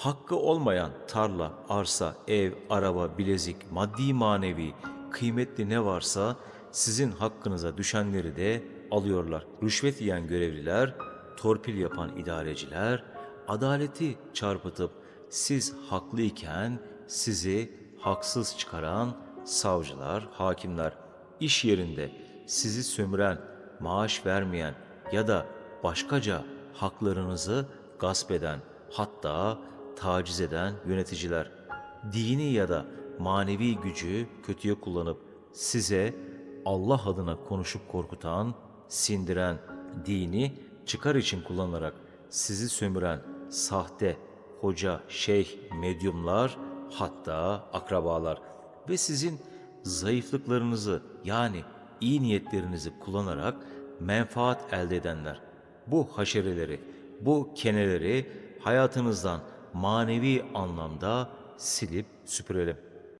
hakkı olmayan tarla, arsa, ev, araba, bilezik, maddi manevi, kıymetli ne varsa sizin hakkınıza düşenleri de alıyorlar. Rüşvet yiyen görevliler, torpil yapan idareciler, adaleti çarpıtıp siz haklıyken sizi haksız çıkaran savcılar, hakimler, iş yerinde sizi sömüren, maaş vermeyen ya da başkaca haklarınızı gasp eden, hatta taciz eden yöneticiler, dini ya da manevi gücü kötüye kullanıp size Allah adına konuşup korkutan, sindiren, dini çıkar için kullanarak sizi sömüren sahte, hoca, şeyh, medyumlar, hatta akrabalar ve sizin zayıflıklarınızı yani iyi niyetlerinizi kullanarak menfaat elde edenler. Bu haşereleri, bu keneleri hayatınızdan manevi anlamda silip süpürelim.